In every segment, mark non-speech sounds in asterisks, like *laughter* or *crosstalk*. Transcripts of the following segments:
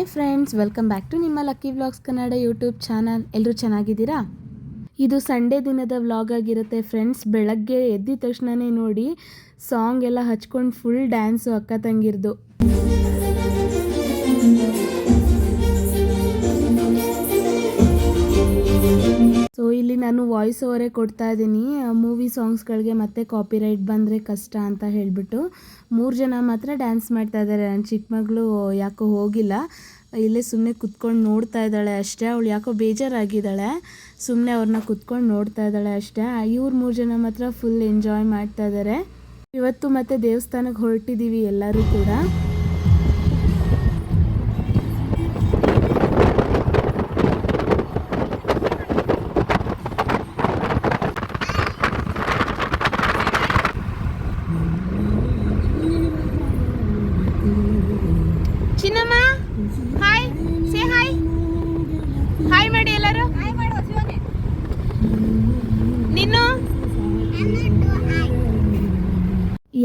Hi friends welcome back to ನಿಮ್ಮ lucky vlogs Kannada YouTube channel ಎಲ್ಲರೂ ಚೆನ್ನಾಗಿದ್ದೀರಾ? ಇದು ಸಂಡೇ ದಿನದ ವ್ಲಾಗ್ ಆಗಿರುತ್ತೆ ಫ್ರೆಂಡ್ಸ್ ಬೆಳಗ್ಗೆ ಎದ್ದಿದ ತಕ್ಷಣನೇ ನೋಡಿ ಸಾಂಗ್ ಎಲ್ಲ ಹಚ್ಕೊಂಡು ಫುಲ್ ಡ್ಯಾನ್ಸು ಅಕ್ಕ ತಂಗಿರ್ದು. ನಾನು ವಾಯ್ಸ್ ಓವರೇ ಕೊಡ್ತಾ ಇದ್ದೀನಿ. ಮೂವಿ ಸಾಂಗ್ಸ್ಗಳಿಗೆ ಮತ್ತೆ ಕಾಪಿರೈಟ್ ಬಂದರೆ ಕಷ್ಟ ಅಂತ ಹೇಳಿಬಿಟ್ಟು ಮೂರು ಜನ ಮಾತ್ರ ಡ್ಯಾನ್ಸ್ ಮಾಡ್ತಾ ಇದ್ದಾರೆ ನನ್ನ ಚಿಕ್ಕ ಮಗಳು ಯಾಕೋ ಹೋಗಿಲ್ಲ. ಇಲ್ಲೇ ಸುಮ್ಮನೆ ಕುತ್ಕೊಂಡು ನೋಡ್ತಾ ಇದ್ದಾಳೆ ಅಷ್ಟೇ. ಅವಳು ಯಾಕೋ ಬೇಜಾರಾಗಿದ್ದಾಳೆ. ಸುಮ್ಮನೆ ಅವ್ರನ್ನ ಕುತ್ಕೊಂಡು ನೋಡ್ತಾ ಇದ್ದಾಳೆ ಅಷ್ಟೇ. ಇವ್ರು ಮೂರು ಜನ ಮಾತ್ರ ಫುಲ್ ಎಂಜಾಯ್ ಮಾಡ್ತಾ ಇದ್ದಾರೆ ಇವತ್ತು ಮತ್ತೆ ದೇವಸ್ಥಾನಕ್ಕೆ ಹೊರಟಿದ್ದೀವಿ ಎಲ್ಲರೂ ಕೂಡ.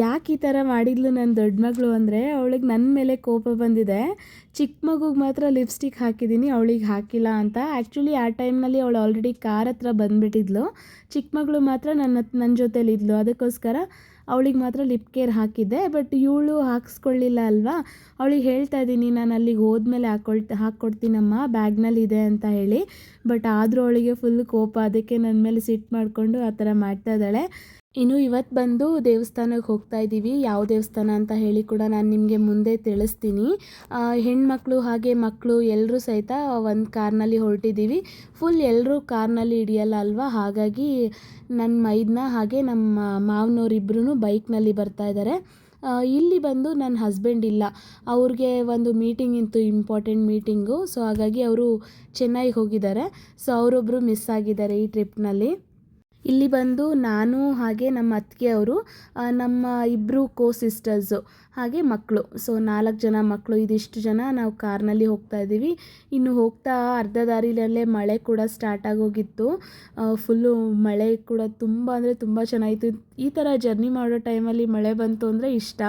ಯಾಕೆ ಈ ಥರ ಮಾಡಿದ್ಲು ನನ್ನ ದೊಡ್ಡ ಮಗಳು ಅಂದರೆ ಅವಳಿಗೆ ನನ್ನ ಮೇಲೆ ಕೋಪ ಬಂದಿದೆ. ಚಿಕ್ಕ ಮಗುಗೆ ಮಾತ್ರ ಲಿಪ್ಸ್ಟಿಕ್ ಹಾಕಿದ್ದೀನಿ ಅವಳಿಗೆ ಹಾಕಿಲ್ಲ ಅಂತ. ಆ್ಯಕ್ಚುಲಿ ಆ ಟೈಮ್ನಲ್ಲಿ ಅವಳು ಆಲ್ರೆಡಿ ಕಾರ್ ಹತ್ರ ಬಂದುಬಿಟ್ಟಿದ್ಲು. ಚಿಕ್ಕ ಮಗಳು ಮಾತ್ರ ನನ್ನ ನನ್ನ ಜೊತೆಲಿದ್ಲು ಅದಕ್ಕೋಸ್ಕರ ಅವಳಿಗೆ ಮಾತ್ರ ಲಿಪ್ ಕೇರ್ ಹಾಕಿದ್ದೆ. ಬಟ್ ಇವಳು ಹಾಕ್ಸ್ಕೊಳ್ಳಿಲ್ಲ ಅಲ್ವಾ? ಅವಳಿಗೆ ಹೇಳ್ತಾ ಇದ್ದೀನಿ ನಾನು ಅಲ್ಲಿಗೆ ಹೋದ್ಮೇಲೆ ಹಾಕೊಳ್ತಾ ಹಾಕ್ಕೊಡ್ತೀನಮ್ಮ ಬ್ಯಾಗ್ನಲ್ಲಿ ಇದೆ ಅಂತ ಹೇಳಿ. ಬಟ್ ಆದರೂ ಅವಳಿಗೆ ಫುಲ್ ಕೋಪ, ಅದಕ್ಕೆ ನನ್ನ ಮೇಲೆ ಸಿಟ್ಟು ಮಾಡಿಕೊಂಡು ಆ ಥರ ಮಾಡ್ತಾ ಇದ್ದಾಳೆ. ಇನ್ನು ಇವತ್ತು ಬಂದು ದೇವಸ್ಥಾನಕ್ಕೆ ಹೋಗ್ತಾ ಇದ್ದೀವಿ ಯಾವ ದೇವಸ್ಥಾನ ಅಂತ ಹೇಳಿ ಕೂಡ ನಾನು ನಿಮಗೆ ಮುಂದೆ ತಿಳಿಸ್ತೀನಿ. ಹೆಣ್ಮಕ್ಳು ಹಾಗೆ ಮಕ್ಕಳು ಎಲ್ಲರೂ ಸಹಿತ ಒಂದು ಕಾರ್ನಲ್ಲಿ ಹೊರಟಿದ್ದೀವಿ ಫುಲ್ ಎಲ್ಲರೂ ಕಾರ್ನಲ್ಲಿ ಹಿಡಿಯಲ್ಲ ಅಲ್ವಾ? ಹಾಗಾಗಿ ನನ್ನ ಮೈದನ ಹಾಗೆ ನಮ್ಮ ಮಾವನವರಿಬ್ಬರೂ ಬೈಕ್ನಲ್ಲಿ ಬರ್ತಾ ಇದ್ದಾರೆ ಇಲ್ಲಿ ಬಂದು ನನ್ನ ಹಸ್ಬೆಂಡ್ ಇಲ್ಲ. ಅವ್ರಿಗೆ ಒಂದು ಮೀಟಿಂಗ್ ಇತ್ತು ಇಂಪಾರ್ಟೆಂಟ್ ಮೀಟಿಂಗು ಸೊ ಹಾಗಾಗಿ ಅವರು ಚೆನ್ನೈಗೆ ಹೋಗಿದ್ದಾರೆ. ಸೊ ಅವರೊಬ್ಬರು ಮಿಸ್ ಆಗಿದ್ದಾರೆ ಈ ಟ್ರಿಪ್ನಲ್ಲಿ ಇಲ್ಲಿ ಬಂದು ನಾನು ಹಾಗೆ ನಮ್ಮ ಅತ್ತಿಗೆ ಅವರು ನಮ್ಮ ಇಬ್ಬರು ಕೋ ಸಿಸ್ಟರ್ಸು ಹಾಗೆ ಮಕ್ಕಳು ಸೊ ನಾಲ್ಕು ಜನ ಮಕ್ಕಳು ಇದಿಷ್ಟು ಜನ ನಾವು ಕಾರ್ನಲ್ಲಿ ಹೋಗ್ತಾ ಇದ್ದೀವಿ. ಇನ್ನು ಹೋಗ್ತಾ ಅರ್ಧ ದಾರಿಲಲ್ಲೇ ಮಳೆ ಕೂಡ ಸ್ಟಾರ್ಟ್ ಆಗೋಗಿತ್ತು. ಫುಲ್ಲು ಮಳೆ ಕೂಡ ತುಂಬ, ಅಂದರೆ ತುಂಬ ಚೆನ್ನಾಗಿತ್ತು. ಈ ಥರ ಜರ್ನಿ ಮಾಡೋ ಟೈಮಲ್ಲಿ ಮಳೆ ಬಂತು ಅಂದರೆ ಇಷ್ಟ.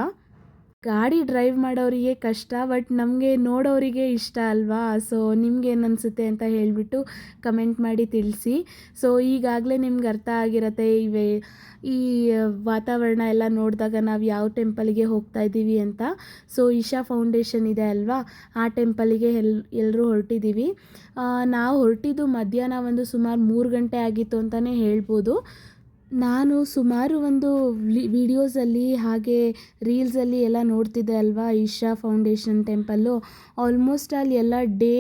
ಗಾಡಿ ಡ್ರೈವ್ ಮಾಡೋರಿಗೆ ಕಷ್ಟ, ಬಟ್ ನಮಗೆ ನೋಡೋರಿಗೆ ಇಷ್ಟ ಅಲ್ವಾ? ಸೊ ನಿಮ್ಗೆ ಏನು ಅನಿಸುತ್ತೆ ಅಂತ ಹೇಳಿಬಿಟ್ಟು ಕಮೆಂಟ್ ಮಾಡಿ ತಿಳಿಸಿ. ಸೊ ಈಗಾಗಲೇ ನಿಮ್ಗೆ ಅರ್ಥ ಆಗಿರತ್ತೆ ಇವೆ, ಈ ವಾತಾವರಣ ಎಲ್ಲ ನೋಡಿದಾಗ ನಾವು ಯಾವ ಟೆಂಪಲ್ಗೆ ಹೋಗ್ತಾ ಇದ್ದೀವಿ ಅಂತ. ಸೊ ಇಶಾ ಫೌಂಡೇಶನ್ ಇದೆ ಅಲ್ವಾ? ಆ ಟೆಂಪಲಿಗೆ ಎಲ್ ಎಲ್ಲರೂ ಹೊರಟಿದ್ದೀವಿ ನಾವು ಹೊರಟಿದ್ದು ಮಧ್ಯಾಹ್ನ ಒಂದು ಸುಮಾರು ಮೂರು ಗಂಟೆ ಆಗಿತ್ತು ಅಂತಲೇ ಹೇಳ್ಬೋದು. ನಾನು ಸುಮಾರು ಒಂದು ವಿಡಿಯೋಸಲ್ಲಿ ಹಾಗೆ ರೀಲ್ಸಲ್ಲಿ ಎಲ್ಲ ನೋಡ್ತಿದ್ದೆ ಅಲ್ವಾ? Isha foundation temple. ಆಲ್ಮೋಸ್ಟ್ ಅಲ್ಲಿ ಎಲ್ಲ ಡೇ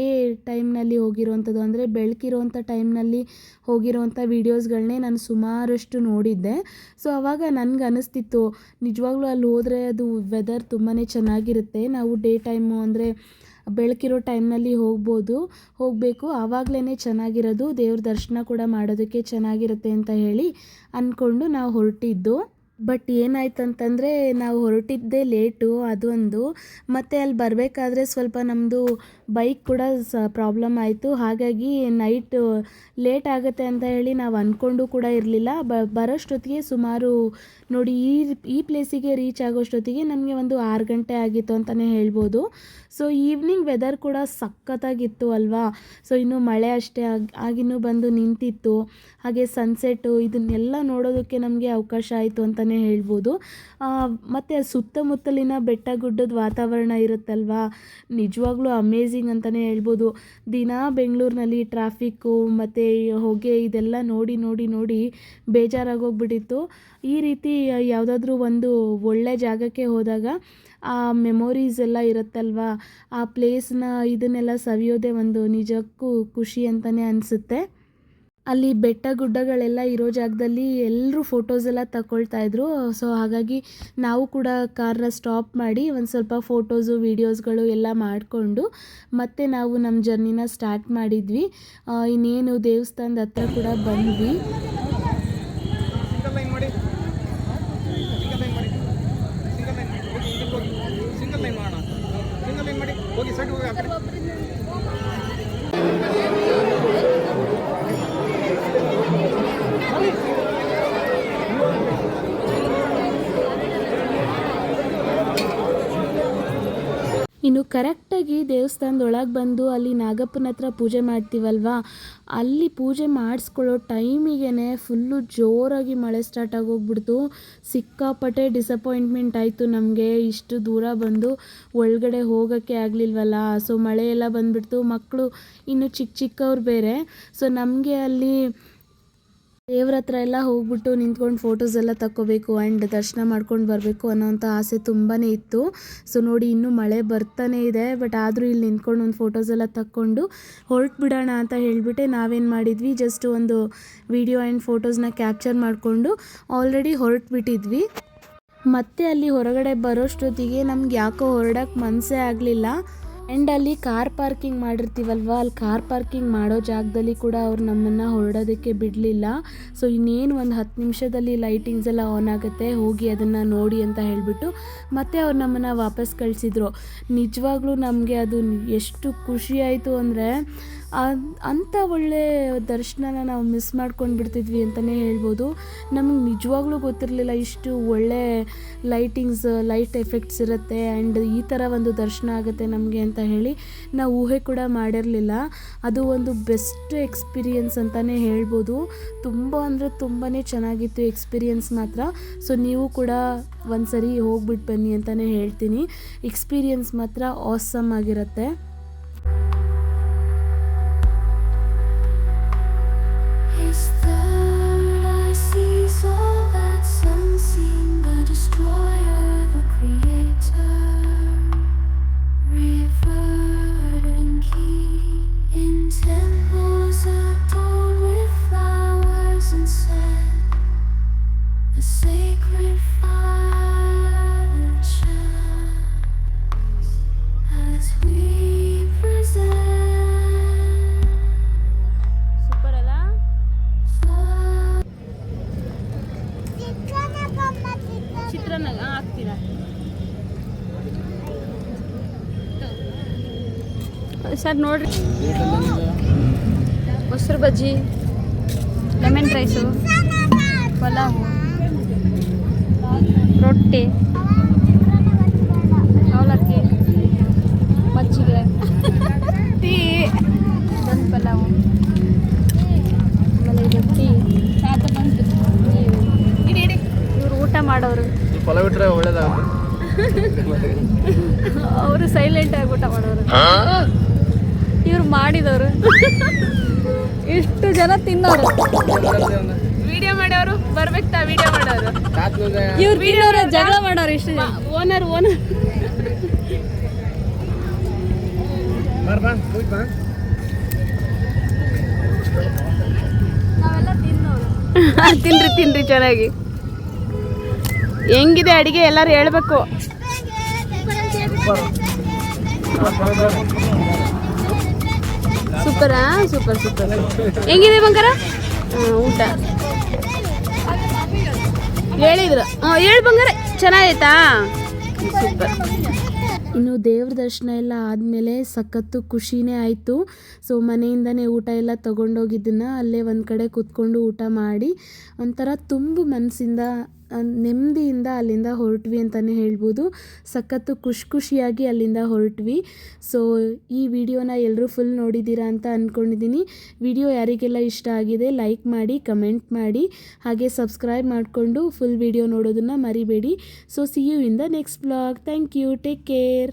ಟೈಮ್ನಲ್ಲಿ ಹೋಗಿರೋವಂಥದ್ದು ಅಂದರೆ ಬೆಳಕಿರೋವಂಥ ಟೈಮ್ನಲ್ಲಿ ಹೋಗಿರುವಂಥ ವೀಡಿಯೋಸ್ಗಳನ್ನೇ ನಾನು ಸುಮಾರಷ್ಟು ನೋಡಿದ್ದೆ. ಸೊ ಆವಾಗ ನನಗೆ ಅನ್ನಿಸ್ತಿತ್ತು ನಿಜವಾಗ್ಲೂ ಅಲ್ಲಿ ಹೋದರೆ ಅದು ವೆದರ್ ತುಂಬಾ ಚೆನ್ನಾಗಿರುತ್ತೆ. ನಾವು ಡೇ ಟೈಮು ಅಂದರೆ ಬೆಳಕಿರೋ ಟೈಮ್ನಲ್ಲಿ ಹೋಗ್ಬೋದು. ಹೋಗಬೇಕು. ಆವಾಗಲೇ ಚೆನ್ನಾಗಿರೋದು. ದೇವ್ರ ದರ್ಶನ ಕೂಡ ಮಾಡೋದಕ್ಕೆ ಚೆನ್ನಾಗಿರುತ್ತೆ ಅಂತ ಹೇಳಿ ಅಂದ್ಕೊಂಡು ನಾವು ಹೊರಟಿದ್ದು. ಬಟ್ ಏನಾಯ್ತು ಅಂತಂದರೆ ನಾವು ಹೊರಟಿದ್ದೇ ಲೇಟು ಅದೊಂದು. ಮತ್ತು ಅಲ್ಲಿ ಬರಬೇಕಾದ್ರೆ ಸ್ವಲ್ಪ ನಮ್ಮದು ಬೈಕ್ ಕೂಡ ಸ ಪ್ರಾಬ್ಲಮ್ ಆಯಿತು. ಹಾಗಾಗಿ ನೈಟ್ ಲೇಟ್ ಆಗುತ್ತೆ ಅಂತ ಹೇಳಿ ನಾವು ಅಂದ್ಕೊಂಡು ಕೂಡ ಇರಲಿಲ್ಲ. ಬ ಬರೋಷ್ಟೊತ್ತಿಗೆ ಸುಮಾರು ನೋಡಿ ಈ ಈ ಪ್ಲೇಸಿಗೆ ರೀಚ್ ಆಗೋಷ್ಟೊತ್ತಿಗೆ ನಮಗೆ ಒಂದು ಆರು ಗಂಟೆ ಆಗಿತ್ತು ಅಂತಲೇ ಹೇಳ್ಬೋದು. ಸೊ ಈವ್ನಿಂಗ್ ವೆದರ್ ಕೂಡ ಸಖತ್ತಾಗಿತ್ತು ಅಲ್ವಾ? ಸೊ ಇನ್ನು ಮಳೆ ಅಷ್ಟೇ ಆಗಿ ಆಗಿನ್ನೂ ಬಂದು ನಿಂತಿತ್ತು. ಹಾಗೆ ಸನ್ಸೆಟ್ಟು ಇದನ್ನೆಲ್ಲ ನೋಡೋದಕ್ಕೆ ನಮಗೆ ಅವಕಾಶ ಆಯಿತು ಅಂತಲೇ ಹೇಳ್ಬೋದು. ಮತ್ತು ಸುತ್ತಮುತ್ತಲಿನ ಬೆಟ್ಟ ಗುಡ್ಡದ ವಾತಾವರಣ ಇರುತ್ತಲ್ವಾ? ನಿಜವಾಗ್ಲೂ ಅಮೇಝಿಂಗ್ ಅಂತಲೇ ಹೇಳ್ಬೋದು. ದಿನ ಬೆಂಗಳೂರಿನಲ್ಲಿ ಟ್ರಾಫಿಕ್ಕು ಮತ್ತು ಹೊಗೆ ಇದೆಲ್ಲ ನೋಡಿ ನೋಡಿ ನೋಡಿ ಬೇಜಾರಾಗೋಗ್ಬಿಟ್ಟಿತ್ತು. ಈ ರೀತಿ ಯಾವುದಾದ್ರೂ ಒಂದು ಒಳ್ಳೆ ಜಾಗಕ್ಕೆ ಹೋದಾಗ ಆ ಮೆಮೊರೀಸ್ ಎಲ್ಲ ಇರುತ್ತಲ್ವಾ? ಆ ಪ್ಲೇಸ್ನ ಇದನ್ನೆಲ್ಲ ಸವಿಯೋದೇ ಒಂದು ನಿಜಕ್ಕೂ ಖುಷಿ ಅಂತಲೇ ಅನಿಸುತ್ತೆ. ಅಲ್ಲಿ ಬೆಟ್ಟ ಗುಡ್ಡಗಳೆಲ್ಲ ಇರೋ ಜಾಗದಲ್ಲಿ ಎಲ್ಲರೂ ಫೋಟೋಸ್ ಎಲ್ಲ ತಗೊಳ್ತಾ ಇದ್ರು. ಸೊ ಹಾಗಾಗಿ ನಾವು ಕೂಡ ಕಾರ್ನ ಸ್ಟಾಪ್ ಮಾಡಿ ಒಂದು ಸ್ವಲ್ಪ ಫೋಟೋಸು ವೀಡಿಯೋಸ್ಗಳು ಎಲ್ಲ ಮಾಡಿಕೊಂಡು ಮತ್ತೆ ನಾವು ನಮ್ಮ ಜರ್ನಿನ ಸ್ಟಾರ್ಟ್ ಮಾಡಿದ್ವಿ. ಇನ್ನೇನು ದೇವಸ್ಥಾನದ ಹತ್ರ ಕೂಡ ಬಂದ್ವಿ ಸಿಂಗಲ್ ಲೈನ್ ಮಾಡಿ ಸಿಂಗಲ್ ಲೈನ್ ಮಾಡಿ ಸಿಂಗಲ್ ಲೈನ್ ಮಾಡಿ ಹೋಗಿ ಇದಕ್ಕೆ ಹೋಗಿ ಸಿಂಗಲ್ ಲೈನ್ ಮಾಡೋಣ ಸಿಂಗಲ್ ಲೈನ್ ಮಾಡಿ ಹೋಗಿ ಸೈಡ್ ಹೋಗಿ ಆ ಕಡೆ ಇನ್ನು ಕರೆಕ್ಟಾಗಿ ದೇವಸ್ಥಾನದೊಳಗೆ ಬಂದು ಅಲ್ಲಿ ನಾಗಪ್ಪನ ಹತ್ರ ಪೂಜೆ ಮಾಡ್ತೀವಲ್ವಾ? ಅಲ್ಲಿ ಪೂಜೆ ಮಾಡಿಸ್ಕೊಳ್ಳೋ ಟೈಮಿಗೆ ಫುಲ್ಲು ಜೋರಾಗಿ ಮಳೆ ಸ್ಟಾರ್ಟ್ ಆಗೋಗ್ಬಿಡ್ತು. ಸಿಕ್ಕಾಪಟ್ಟೆ ಡಿಸಪಾಯಿಂಟ್ಮೆಂಟ್ ಆಯಿತು ನಮಗೆ. ಇಷ್ಟು ದೂರ ಬಂದು ಒಳಗಡೆ ಹೋಗೋಕ್ಕೆ ಆಗಲಿಲ್ವಲ್ಲ? ಸೊ ಮಳೆ ಎಲ್ಲ ಬಂದುಬಿಡ್ತು. ಮಕ್ಕಳು ಇನ್ನು ಚಿಕ್ಕ ಚಿಕ್ಕವ್ರು ಬೇರೆ. ಸೊ ನಮಗೆ ಅಲ್ಲಿ ದೇವ್ರ ಹತ್ರ ಎಲ್ಲ ಹೋಗ್ಬಿಟ್ಟು ನಿಂತ್ಕೊಂಡು ಫೋಟೋಸ್ ಎಲ್ಲ ತಕ್ಕೋಬೇಕು ಆ್ಯಂಡ್ ದರ್ಶನ ಮಾಡ್ಕೊಂಡು ಬರಬೇಕು ಅನ್ನೋಂಥ ಆಸೆ ತುಂಬಾ ಇತ್ತು. ಸೊ ನೋಡಿ ಇನ್ನೂ ಮಳೆ ಬರ್ತಾನೆ ಇದೆ ಬಟ್ ಆದರೂ ಇಲ್ಲಿ ನಿಂತ್ಕೊಂಡು ಒಂದು ಫೋಟೋಸ್ ಎಲ್ಲ ತಕ್ಕೊಂಡು ಹೊರಟು ಬಿಡೋಣ ಅಂತ ಹೇಳಿಬಿಟ್ಟೆ. ನಾವೇನು ಮಾಡಿದ್ವಿ ಜಸ್ಟ್ ಒಂದು ವಿಡಿಯೋ ಆ್ಯಂಡ್ ಫೋಟೋಸ್ನ ಕ್ಯಾಪ್ಚರ್ ಮಾಡಿಕೊಂಡು ಆಲ್ರೆಡಿ ಹೊರಟು ಬಿಟ್ಟಿದ್ವಿ ಮತ್ತೆ ಅಲ್ಲಿ ಹೊರಗಡೆ ಬರೋಷ್ಟೊತ್ತಿಗೆ ನಮ್ಗೆ ಯಾಕೋ ಹೊರಡಕ್ಕೆ ಮನಸ್ಸೇ ಆಗಲಿಲ್ಲ. ಆ್ಯಂಡ್ ಅಲ್ಲಿ ಕಾರ್ ಪಾರ್ಕಿಂಗ್ ಮಾಡಿರ್ತೀವಲ್ವಾ? ಅಲ್ಲಿ ಕಾರ್ ಪಾರ್ಕಿಂಗ್ ಮಾಡೋ ಜಾಗದಲ್ಲಿ ಕೂಡ ಅವ್ರು ನಮ್ಮನ್ನು ಹೊರಡೋದಕ್ಕೆ ಬಿಡಲಿಲ್ಲ. ಸೊ ಇನ್ನೇನು ಒಂದು ಹತ್ತು ನಿಮಿಷದಲ್ಲಿ ಲೈಟಿಂಗ್ಸ್ ಎಲ್ಲ ಆನ್ ಆಗುತ್ತೆ, ಹೋಗಿ ಅದನ್ನು ನೋಡಿ ಅಂತ ಹೇಳಿಬಿಟ್ಟು ಮತ್ತೆ ಅವ್ರು ನಮ್ಮನ್ನು ವಾಪಸ್ ಕಳಿಸಿದ್ರು. ನಿಜವಾಗ್ಲೂ ನಮಗೆ ಅದು ಎಷ್ಟು ಖುಷಿ ಆಯಿತು ಅಂದರೆ ಅಂಥ ಒಳ್ಳೆ ದರ್ಶನನ ನಾವು ಮಿಸ್ ಮಾಡ್ಕೊಂಡು ಬಿಡ್ತಿದ್ವಿ ಅಂತಲೇ ಹೇಳ್ಬೋದು. ನಮಗೆ ನಿಜವಾಗ್ಲೂ ಗೊತ್ತಿರಲಿಲ್ಲ ಇಷ್ಟು ಒಳ್ಳೆ ಲೈಟಿಂಗ್ಸ್, ಲೈಟ್ ಎಫೆಕ್ಟ್ಸ್ ಇರುತ್ತೆ ಆ್ಯಂಡ್ ಈ ಥರ ಒಂದು ದರ್ಶನ ಆಗುತ್ತೆ ನಮಗೆ ಅಂತ ಹೇಳಿ ನಾವು ಊಹೆ ಕೂಡ ಮಾಡಿರಲಿಲ್ಲ. ಅದು ಒಂದು ಬೆಸ್ಟ್ ಎಕ್ಸ್ಪೀರಿಯನ್ಸ್ ಅಂತಲೇ ಹೇಳ್ಬೋದು. ತುಂಬ ಅಂದರೆ ತುಂಬಾ ಚೆನ್ನಾಗಿತ್ತು ಎಕ್ಸ್ಪೀರಿಯನ್ಸ್ ಮಾತ್ರ. ಸೊ ನೀವು ಕೂಡ ಒಂದು ಸರಿ ಹೋಗ್ಬಿಟ್ಟು ಬನ್ನಿ ಅಂತಲೇ ಹೇಳ್ತೀನಿ. ಎಕ್ಸ್ಪೀರಿಯನ್ಸ್ ಮಾತ್ರ ಆಸಮ್ ಆಗಿರುತ್ತೆ. ಸರ್ ನೋಡ್ರಿ. ಮೊಸರು ಬಜ್ಜಿ ಲೆಮನ್ ರೈಸು ಪಲಾವು ರೊಟ್ಟಿ ಅವಲಕ್ಕಿ ಮಜ್ಜಿಗೆ ಟೀ ಒಂದು ಪಲಾವು ಆಮೇಲೆ ಇದು ಟೀ ಇವರು ಊಟ ಮಾಡೋರು ಫಲ ಬಿಟ್ರೆ ಒಳ್ಳೇದಾಗುತ್ತೆ ಅವರು ಸೈಲೆಂಟ್ ಆಗ್ಬಿಟ್ಟ ಮಾಡೋರು. ಇವ್ರು ಮಾಡಿದವರು. ಇಷ್ಟು ಜನ ತಿನ್ನೋರು. ವಿಡಿಯೋ ಮಾಡೋರು ತಾ ವಿಡಿಯೋ ಮಾಡೋರು? ಇವ್ರು ತಿನ್ನೋರು ಜಗಳ ಮಾಡೋರು ಇಷ್ಟು ಜನ. ಓನರ್ ಓನರ್ ಬಾರ್ ಬಾ ಹೋಗಿ ಬಾ. ನಾವೆಲ್ಲ ತಿನ್ನೋರು. *laughs* ತಿನ್ರಿ ತಿನ್ರಿ ಚೆನ್ನಾಗಿ. ಹೆಂಗಿದೆ ಅಡಿಗೆ? ಎಲ್ಲರೂ ಹೇಳ್ಬೇಕು. ಸೂಪರಾ ಸೂಪರ್ ಸೂಪರ್ ಹೆಂಗಿದೆ ಬಂಗಾರ ಊಟ. ಹೇಳಿದ್ರು. ಹೇಳಿ ಬಂಗಾರ ಚೆನ್ನಾಗೈತಾ? ಸೂಪರ್ ಇನ್ನು ದೇವ್ರ ದರ್ಶನ ಎಲ್ಲ ಆದಮೇಲೆ ಸಖತ್ತು ಖುಷಿನೇ ಆಯಿತು. ಸೊ ಮನೆಯಿಂದನೇ ಊಟ ಎಲ್ಲ ತೊಗೊಂಡೋಗಿದ್ದನ್ನು ಅಲ್ಲೇ ಒಂದು ಕಡೆ ಕೂತ್ಕೊಂಡು ಊಟ ಮಾಡಿ ಒಂಥರ ತುಂಬ ಮನಸ್ಸಿಂದ ನೆಮ್ಮದಿಯಿಂದ ಅಲ್ಲಿಂದ ಹೊರಟ್ವಿ ಅಂತಲೇ ಹೇಳ್ಬೋದು. ಸಖತ್ತು ಖುಷಿ ಖುಷಿಯಾಗಿ ಅಲ್ಲಿಂದ ಹೊರಟ್ವಿ. ಸೊ ಈ ವಿಡಿಯೋನ ಎಲ್ಲರೂ ಫುಲ್ ನೋಡಿದ್ದೀರಾ ಅಂತ ಅಂದ್ಕೊಂಡಿದ್ದೀನಿ ವಿಡಿಯೋ ಯಾರಿಗೆಲ್ಲ ಇಷ್ಟ ಆಗಿದೆ ಲೈಕ್ ಮಾಡಿ ಕಮೆಂಟ್ ಮಾಡಿ, ಹಾಗೆ ಸಬ್ಸ್ಕ್ರೈಬ್ ಮಾಡಿಕೊಂಡು ಫುಲ್ ವಿಡಿಯೋ ನೋಡೋದನ್ನು ಮರಿಬೇಡಿ. So see you in the next blog thank you take care